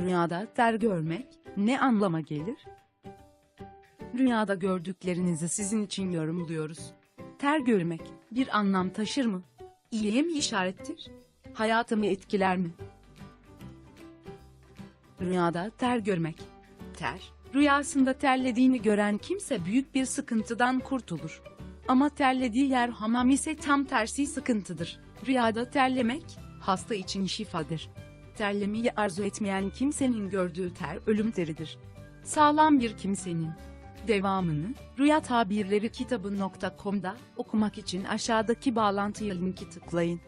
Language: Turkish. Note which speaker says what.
Speaker 1: Rüyada ter görmek ne anlama gelir? Rüyada gördüklerinizi sizin için yorumluyoruz. Ter görmek bir anlam taşır mı? İyiye mi işarettir? Hayatımı etkiler mi? Rüyada ter görmek. Ter, rüyasında terlediğini gören kimse büyük bir sıkıntıdan kurtulur. Ama terlediği yer hamam ise tam tersi sıkıntıdır. Rüyada terlemek, hasta için şifadır. Terlemeyi arzu etmeyen kimsenin gördüğü ter ölüm teridir. Sağlam bir kimsenin devamını Rüya Tabirleri kitabı.com'da okumak için aşağıdaki bağlantıya linki tıklayın.